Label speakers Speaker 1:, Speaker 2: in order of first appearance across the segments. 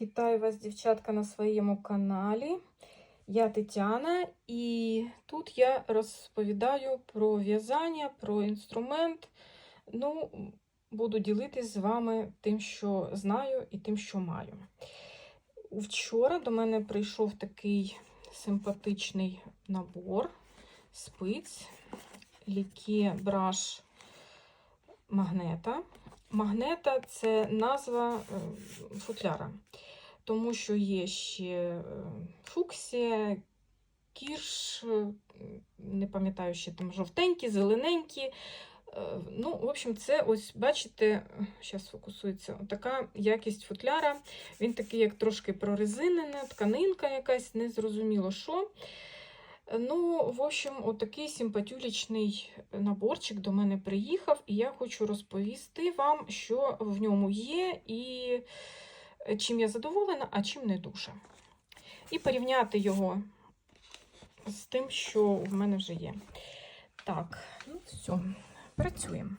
Speaker 1: Вітаю вас, дівчатка, на своєму каналі. Я Тетяна, і тут я розповідаю про в'язання, про інструмент. Ну, буду ділитись з вами тим, що знаю, і тим, що маю. Вчора до мене прийшов такий симпатичний набор спиць, ліке браш магнета. Магнета це назва е, футляра, тому що є ще е, фуксія, кірш, е, не пам'ятаю, ще там жовтенькі, зелененькі. Ну, в общем, це ось, бачите, зараз фокусується, така якість футляра. Він такий, як трошки прорезинена, тканинка якась, незрозуміло що. Ну, в общем, отакий симпатюлічний наборчик до мене приїхав, і я хочу розповісти вам, що в ньому є, і чим я задоволена, а чим не дуже. І порівняти його з тим, що в мене вже є. Так, ну все, працюємо.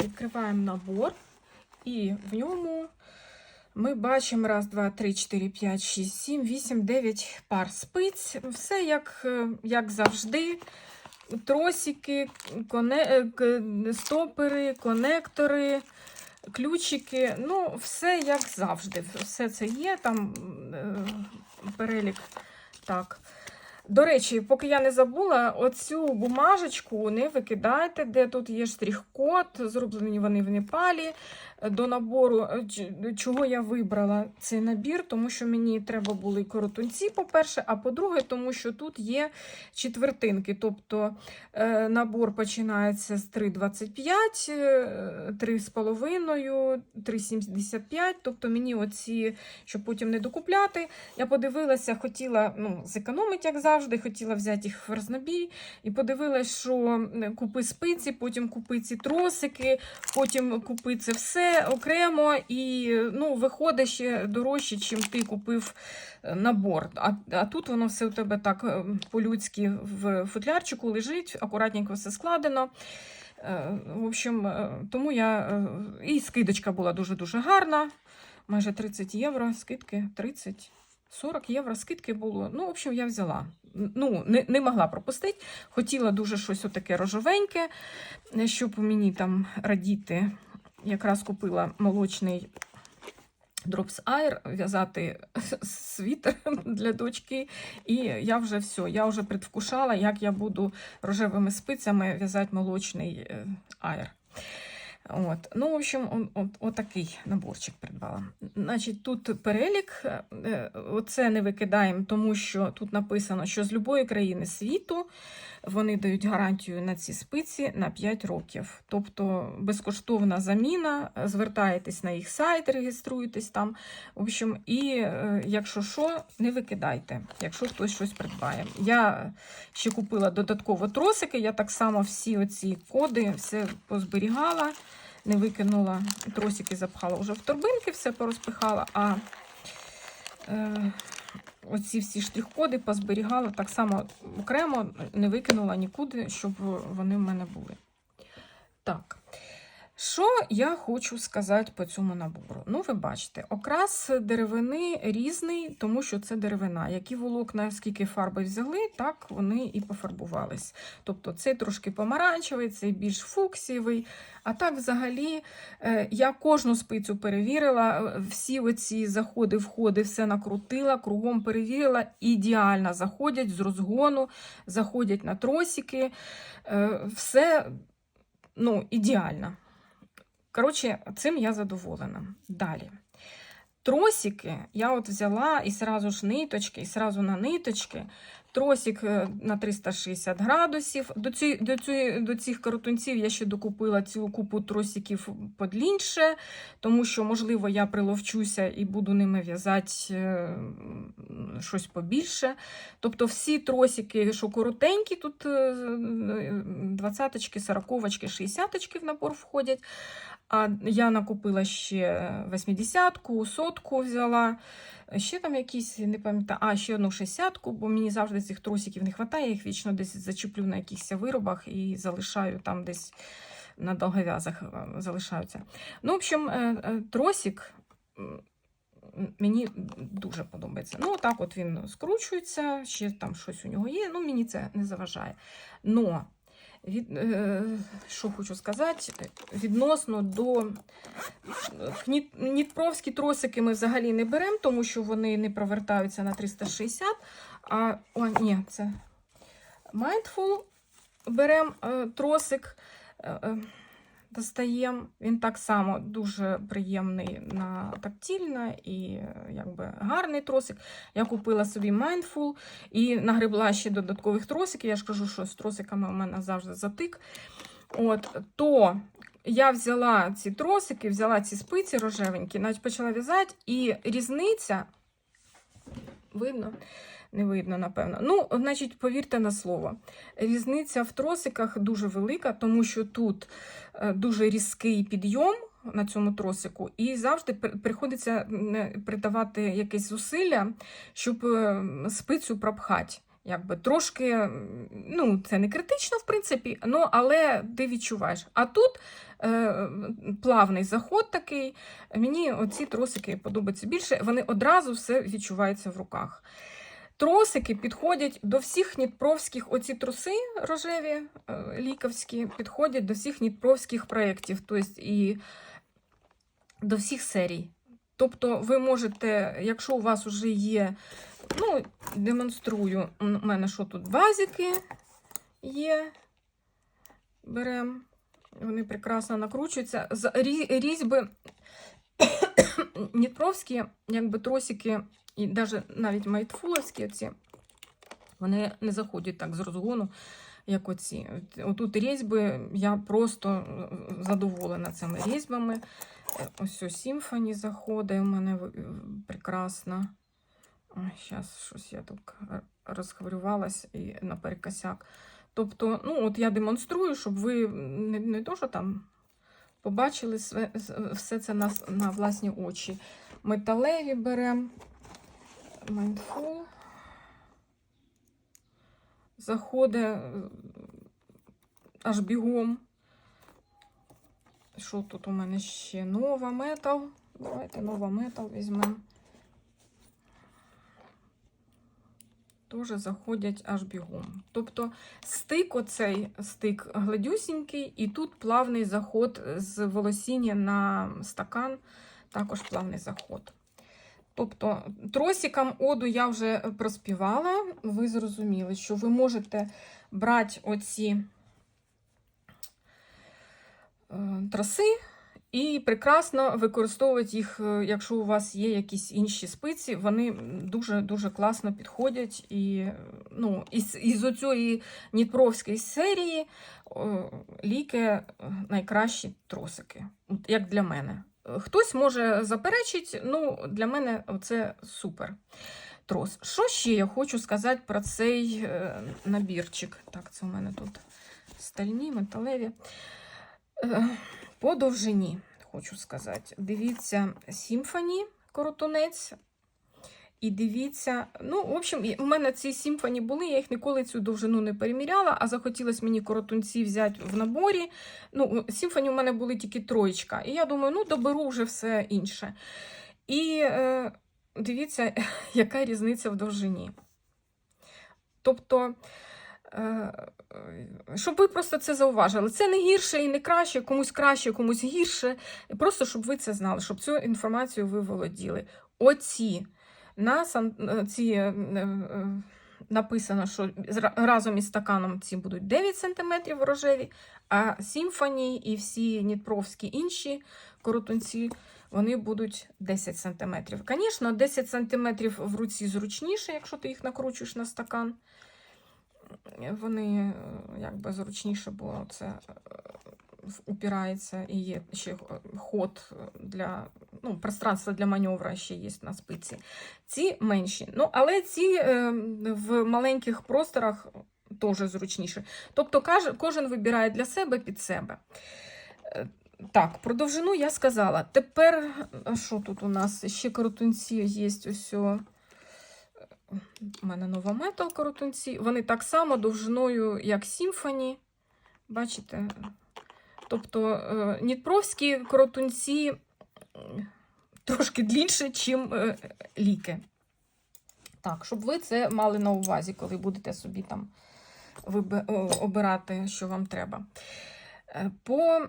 Speaker 1: Відкриваємо набор, і в ньому ми бачимо раз, два, три, чотири, п'ять, шість, сім, вісім, дев'ять пар спиць. Все як, е, як завжди. Тросики, коне... е, стопери, конектори, ключики. Ну, все як завжди. Все це є, там е, перелік. Так. До речі, поки я не забула, оцю бумажечку не викидайте, де тут є штрих-код, зроблені вони в Непалі. До набору, е, чого я вибрала цей набір, тому що мені треба були коротунці, по-перше, а по-друге, тому що тут є четвертинки. Тобто е, набор починається з 3,25, е, 3,5, 3,75. Тобто мені оці, щоб потім не докупляти, я подивилася, хотіла ну, зекономити, як завжди, хотіла взяти їх в рознобій. І подивилася, що купи спиці, потім купи ці тросики, потім купи це все окремо. І ну, виходить ще дорожче, чим ти купив е, набор. А, а тут воно все у тебе так е, по-людськи в футлярчику лежить, акуратненько все складено. Е, В общем, тому я. І скидочка була дуже-дуже гарна. Майже 30 євро, скидки 30. 40 євро скидки було. Ну, в общем, я взяла. Ну, не, не могла пропустити. Хотіла дуже щось отаке рожовеньке, е, щоб мені там радіти. Якраз купила молочний Drops Air, в'язати світер для дочки. І я вже все, я вже предвкушала, як я буду рожевими спицями в'язати молочний е, Air. От. Ну, в общем, отакий от, отакий наборчик придбала. Значить, тут перелік. е, Оце не викидаємо, тому що тут написано, що з будь-якої країни світу вони дають гарантію на ці спиці на 5 років. Тобто безкоштовна заміна, звертаєтесь на їх сайт, реєструєтесь там. В общем, і е, якщо що, не викидайте, якщо хтось щось придбає. Я ще купила додатково тросики, я так само всі оці коди все позберігала, не викинула, тросики запхала вже в торбинки, все порозпихала, а е, оці всі штрих-коди позберігала так само окремо, не викинула нікуди, щоб вони в мене були. Так. Що я хочу сказати по цьому набору? Ну, ви бачите, окрас деревини різний, тому що це деревина. Які волокна, скільки фарби взяли, так вони і пофарбувались. Тобто цей трошки помаранчевий, цей більш фуксієвий. А так, взагалі, е, я кожну спицю перевірила, е, всі оці заходи, входи, все накрутила, кругом перевірила. Ідеально заходять з розгону, заходять на тросики. Е, Все ну, ідеально. Коротше, цим я задоволена. Далі. Тросики я от взяла і сразу ж ниточки, і сразу на ниточки. Тросик е, на 360 градусів. До, ці, до, ці, до цих каротунців я ще докупила цілу купу тросиків подлінше, тому що, можливо, я приловчуся і буду ними в'язати е, щось побільше. Тобто всі тросики, що коротенькі, тут 20-ки, 40-ки, 60-ки в набор входять. А я накупила ще 80-ку, сотку взяла. Ще там якісь, не пам'ятаю, а ще одну 60-ку, бо мені завжди цих тросиків не вистачає, я їх вічно десь зачеплю на якихось виробах і залишаю там десь на довгов'язах е, залишаються. Ну, в общем, е, е, тросик мені дуже подобається. Ну, так от він скручується, ще там щось у нього є. Ну, мені це не заважає. Но від, е, що хочу сказати, відносно до е, нітпровські тросики ми взагалі не беремо, тому що вони не провертаються на 360. А, о, ні, це Mindful беремо е, тросик, достаємо. Він так само дуже приємний на тактильно і якби гарний тросик. Я купила собі Mindful і нагребла ще додаткових тросиків. Я ж кажу, що з тросиками у мене завжди затик. От, то я взяла ці тросики, взяла ці спиці рожевенькі, навіть почала в'язати, і різниця видно. Не видно, напевно. Ну, значить, повірте на слово. Різниця в тросиках дуже велика, тому що тут е, дуже різкий підйом на цьому тросику, і завжди приходиться придавати якесь зусилля, щоб е, спицю пропхати. Якби трошки, ну, це не критично, в принципі, ну, але ти відчуваєш. А тут е, плавний заход такий. Мені оці тросики подобаються більше, вони одразу все відчуваються в руках. Тросики підходять до всіх нітпровських, оці труси рожеві, е, ліковські, підходять до всіх нітпровських проєктів, тобто і до всіх серій. Тобто ви можете, якщо у вас вже є, ну, демонструю, у мене що тут базики є, беремо, вони прекрасно накручуються. Різьби нітпровські, якби тросики, і навіть навіть майтфуловські ці, вони не заходять так з розгону, як оці. От- Отут різьби, я просто е, задоволена цими різьбами. Е, Ось ось сімфоні заходить у мене прекрасно. Зараз щось я тут розхвилювалась і наперекосяк. Тобто, ну, от я демонструю, щоб ви не, не то, що там побачили все це на, на власні очі. Металеві беремо. Mindful. Заходить е, аж бігом. Що тут у мене ще? Нова метал. Давайте нова метал візьмемо. Теж заходять аж бігом. Тобто стик, оцей стик гладюсінький, і тут плавний заход з волосіння на стакан, також плавний заход. Тобто тросикам оду я вже проспівала. Ви зрозуміли, що ви можете брати оці е, траси і прекрасно використовувати їх, е, якщо у вас є якісь інші спиці, вони дуже-дуже класно підходять. І е, ну, із, із оцієї нітпровської серії е, ліки е, найкращі тросики, як для мене. Хтось може заперечити, ну, для мене це супер трос. Що ще я хочу сказати про цей е, набірчик? Так, це у мене тут стальні, металеві. Е, по довжині, хочу сказати. Дивіться, сімфоні коротунець. І дивіться, ну, в общем, у мене ці сімфоні були, я їх ніколи цю довжину не переміряла, а захотілося мені коротунці взяти в наборі. Ну, сімфоні у мене були тільки троєчка. І я думаю, ну, доберу вже все інше. І е, дивіться, яка різниця в довжині. Тобто, е, щоб ви просто це зауважили. Це не гірше і не краще, комусь краще, комусь гірше. Просто щоб ви це знали, щоб цю інформацію ви володіли. Оці на е, ці е, е, написано, що разом із стаканом ці будуть 9 см рожеві, а сімфоні і всі нітпровські інші коротунці вони будуть 10 см. Звісно, 10 см в руці зручніше, якщо ти їх накручуєш на стакан. Вони якби зручніше, бо це е, упирається і є ще е, ход для ну, пространство для маневра ще є на спиці. Ці менші. Ну, але ці е, в маленьких просторах теж зручніше. Тобто кожен вибирає для себе під себе. Е, Так, про довжину я сказала. Тепер, що тут у нас? Ще коротунці є ось. У мене нова метал коротунці. Вони так само довжиною, як сімфоні. Бачите? Тобто е, нітпровські коротунці трошки длінше, чим е, ліки. Так, щоб ви це мали на увазі, коли будете собі там обирати, що вам треба. Е, По,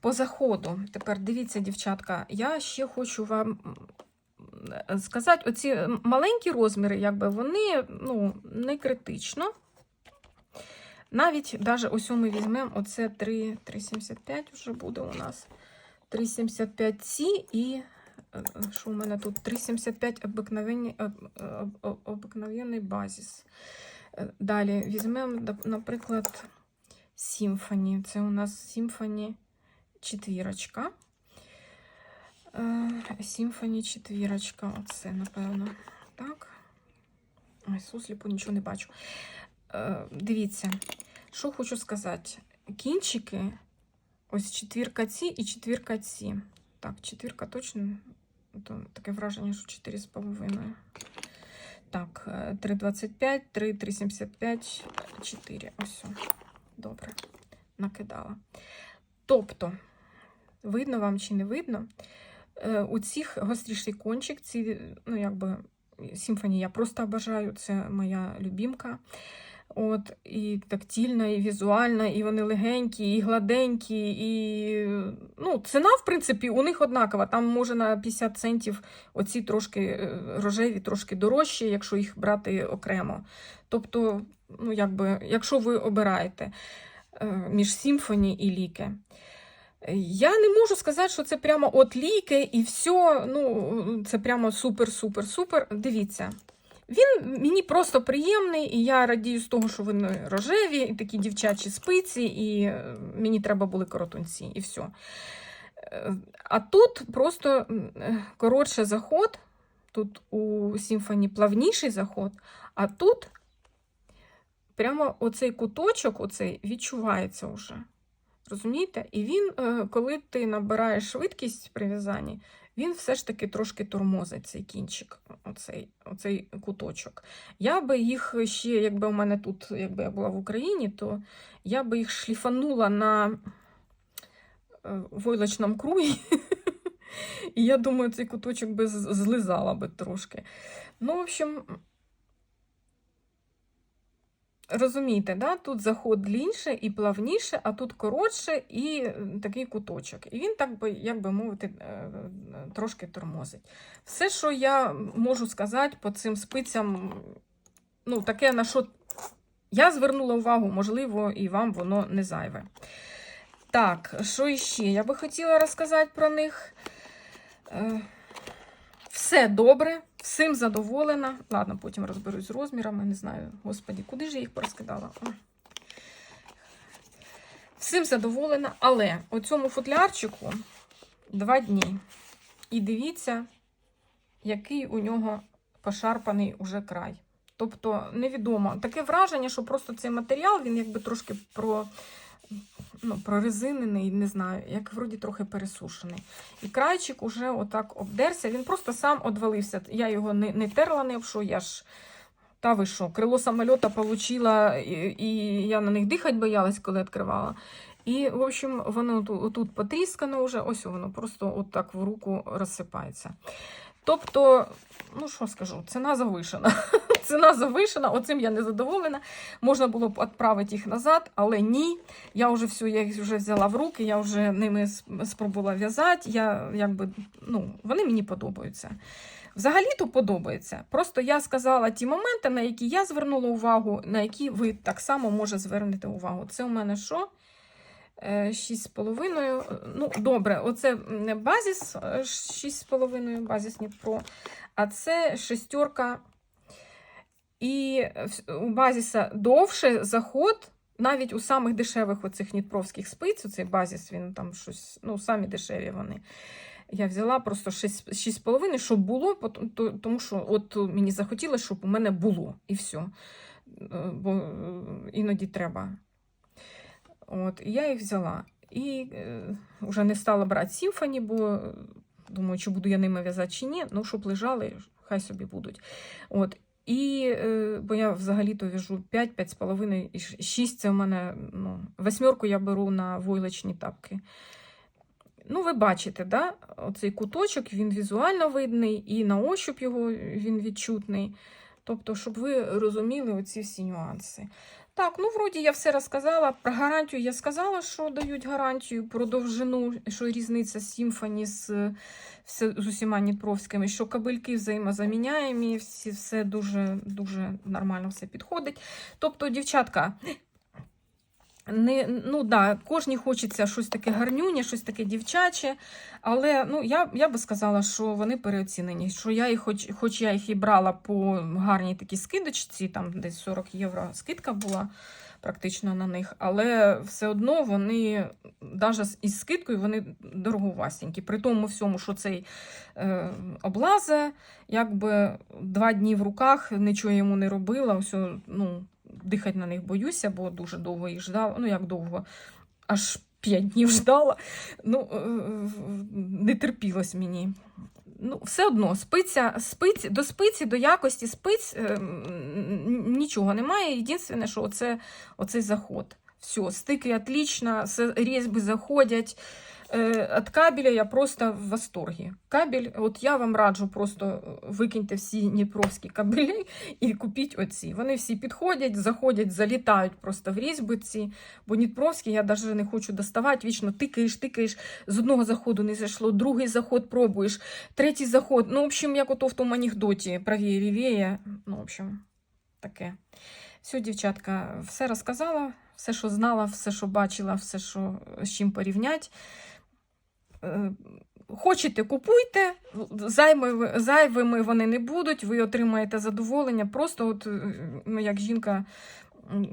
Speaker 1: по заходу, тепер дивіться, дівчатка, я ще хочу вам сказати, оці маленькі розміри, якби вони ну, не критично. Навіть даже ось ми візьмемо оце 3,75 вже буде у нас. 3,75 ці і е, що у мене тут? 3,75 обикновенний, об- об- об- обикновенний базіс. Е, Далі візьмемо, наприклад, Symphony. Це у нас Symphony четвірочка. Е, Symphony четвірочка. Оце, напевно. Так. Ой, сусліпу нічого не бачу. Е, Дивіться, що хочу сказати. Кінчики, ось четвірка ці і четвірка ці. Так, четвірка точно. То таке враження, що 4,5. Так, е, 3,25, 3, 3,75, 4. Ось. Добре. Накидала. Тобто, видно вам чи не видно, е, у цих гостріший кончик, ці, ну, якби, симфонії я просто обожаю, це моя любімка. От, і тактильна, і візуальна, і вони легенькі, і гладенькі, і ну, ціна, в принципі, у них однакова. Там може на 50 центів оці трошки е, рожеві, трошки дорожчі, якщо їх брати окремо. Тобто, ну, якби, якщо ви обираєте е, між симфоні і ліки. Я не можу сказати, що це прямо от ліки і все. Ну, це прямо супер-супер-супер. Дивіться. Він мені просто приємний, і я радію з того, що вони рожеві, і такі дівчачі спиці, і е, мені треба були коротунці, і все. А тут просто е, коротше заход, тут у симфоні плавніший заход, а тут прямо оцей куточок оцей відчувається вже. Розумієте? І він, е, коли ти набираєш швидкість при в'язанні, він все ж таки трошки тормозить цей кінчик, оцей, оцей куточок. Я би їх ще, якби у мене тут, якби я була в Україні, то я би їх шліфанула на е, войлочному кругі. І я думаю, цей куточок би злизала би трошки. Ну, в общем, розумієте, да? тут заход длінше і плавніше, а тут коротше і такий куточок. І він, так би, як би мовити, е, е, трошки тормозить. Все, що я можу сказати по цим спицям, ну, таке, на що я звернула увагу, можливо, і вам воно не зайве. Так, що іще? Я би хотіла розказати про них. Е, Все добре, всім задоволена. Ладно, потім розберусь з розмірами, не знаю. Господі, куди ж я їх порозкидала? Всім задоволена, але у цьому футлярчику два дні. І дивіться, який у нього пошарпаний уже край. Тобто, невідомо. Таке враження, що просто цей матеріал, він якби трошки про, ну, прорезинений, не знаю, як вроді трохи пересушений. І крайчик уже отак обдерся, він просто сам одвалився. Я його не, не терла не що, я ж. Та ви що, крило самольота получила, і, і я на них дихати боялась, коли відкривала. І, в общем, воно тут, потріскано вже, ось воно просто отак в руку розсипається. Тобто, ну що скажу, ціна завишена. ціна завишена, оцим я не задоволена. Можна було б відправити їх назад, але ні. Я вже все, я їх вже взяла в руки, я вже ними спробувала в'язати. Я, якби, ну, вони мені подобаються. Взагалі-то подобається. Просто я сказала ті моменти, на які я звернула увагу, на які ви так само може звернути увагу. Це у мене що? Е, 6,5. Ну, добре, оце м, базіс е, 6,5, базіс Knit Pro, а це шестерка. І у базіса довше заход, навіть у самих дешевих оцих нітпровських спиць, оцей базіс, він там щось, ну, самі дешеві вони. Я взяла просто 6,5, щоб було, тому що от мені захотілося, щоб у мене було, і все. Бо е, іноді треба. От, і я їх взяла. І е, вже не стала брати сімфоні, бо е, думаю, чи буду я ними в'язати чи ні. Ну, щоб лежали, хай собі будуть. От. І, е, бо я взагалі-то в'яжу 5, 5,5 і 6 це в мене, ну, восьмерку я беру на войлочні тапки. Ну, ви бачите, да? оцей куточок він візуально видний, і на ощуп його він відчутний. Тобто, щоб ви розуміли оці всі нюанси. Так, ну вроді я все розказала. Про гарантію я сказала, що дають гарантію про довжину, що різниця Сімфоні з, з усіма Нітровськими, що кабельки взаємозаміняємі, всі, все дуже, дуже нормально все підходить. Тобто, дівчатка, не, ну да, кожній хочеться щось таке гарнюнє, щось таке дівчаче. Але ну, я, я би сказала, що вони переоцінені. Що я їх, хоч, хоч я їх і брала по гарній такій скидочці, там десь 40 євро скидка була практично на них, але все одно вони, навіть із скидкою, вони дороговастенькі. При тому всьому, що цей е, облазе, якби два дні в руках, нічого йому не робила. Ось, ну, дихати на них боюся, бо дуже довго їх ждала. Ну, як довго, аж п'ять днів ждала. Ну, е, не терпілось мені. Ну, все одно, спиця, спиць, до спиці, до якості спиць е, нічого немає. Єдине, що оце, оцей заход. Все, стики отлично, різьби заходять. Е, От кабеля я просто в восторгі. Кабель, от я вам раджу просто викиньте всі дніпровські кабелі і купіть оці. Вони всі підходять, заходять, залітають просто в різьби ці. Бо Дніпровські я навіть не хочу доставати. Вічно тикаєш, тикаєш, з одного заходу не зайшло, другий заход пробуєш, третій заход. Ну, в общем, як ото в тому анекдоті правіє рівіє. Ну, в общем, таке. Все, дівчатка, все розказала, все, що знала, все, що бачила, все, що з чим порівнять. Е, Хочете, купуйте, зайвими, зайвими вони не будуть, ви отримаєте задоволення. Просто, от, е, ну, як жінка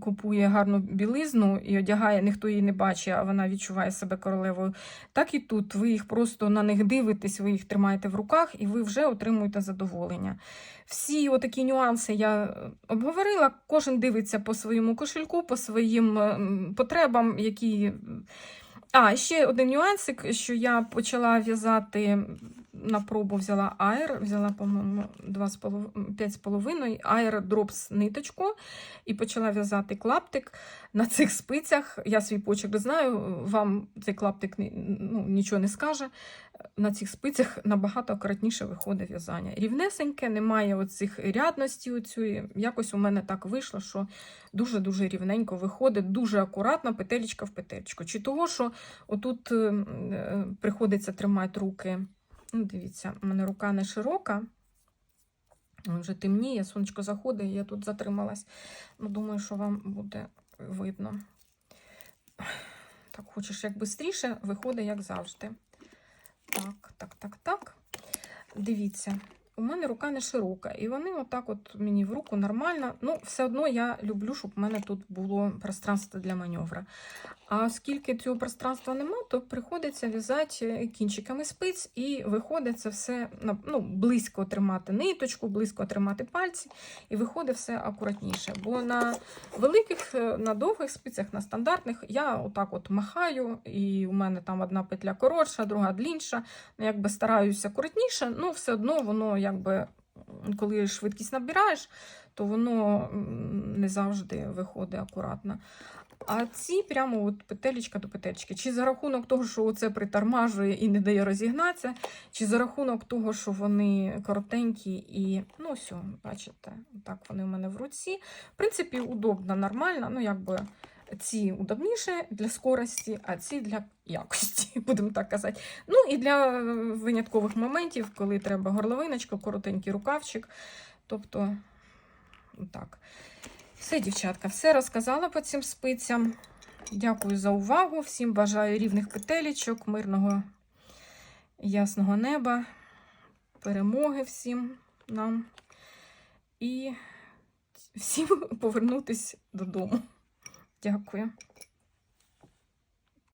Speaker 1: купує гарну білизну і одягає, ніхто її не бачить, а вона відчуває себе королевою. Так і тут ви їх просто на них дивитесь, ви їх тримаєте в руках і ви вже отримуєте задоволення. Всі отакі нюанси я е, обговорила. Кожен дивиться по своєму кошельку, по своїм ем, потребам, які. А, ще один нюансик, що я почала в'язати на пробу взяла Air, взяла, по-моєму, 5,5 Air Drops ниточку і почала в'язати клаптик на цих спицях. Я свій почерк знаю, вам цей клаптик ну, нічого не скаже. На цих спицях набагато акуратніше виходить в'язання. Рівнесеньке, немає оцих рядності. Оцюї. Якось у мене так вийшло, що дуже-дуже рівненько виходить, дуже акуратно, петелечка в петельку. Чи того, що отут е, е, приходиться тримати руки. Ну, дивіться, у мене рука не широка. Вже темніє, сонечко заходить, я тут затрималась. Ну, думаю, що вам буде видно. Так, хочеш як швидше, виходить, як завжди. Так, так, так, так. Дивіться, у мене рука не широка, і вони отак от мені в руку нормально. Ну, все одно я люблю, щоб в мене тут було пространство для маневра. А оскільки цього пространства нема, то приходиться в'язати кінчиками спиць і виходить це все ну, близько тримати ниточку, близько тримати пальці, і виходить все акуратніше. Бо на великих, е, на довгих спицях, на стандартних, я отак от махаю, і у мене там одна петля коротша, друга длінша. Ну, якби стараюся акуратніше, ну все одно воно якби. Коли швидкість набираєш, то воно не завжди виходить акуратно. А ці прямо от петелечка до петельки. Чи за рахунок того, що оце притормажує і не дає розігнатися, чи за рахунок того, що вони коротенькі і, ну, все, бачите, так вони в мене в руці. В принципі, удобно, нормально. Ну, якби ці удобніше для скорості, а ці для якості, будемо так казати. Ну і для виняткових моментів, коли треба горловиночка, коротенький рукавчик. Тобто, так. Все, дівчатка, все розказала по цим спицям. Дякую за увагу. Всім бажаю рівних петелічок, мирного ясного неба, перемоги всім нам і всім повернутись додому. Дякую.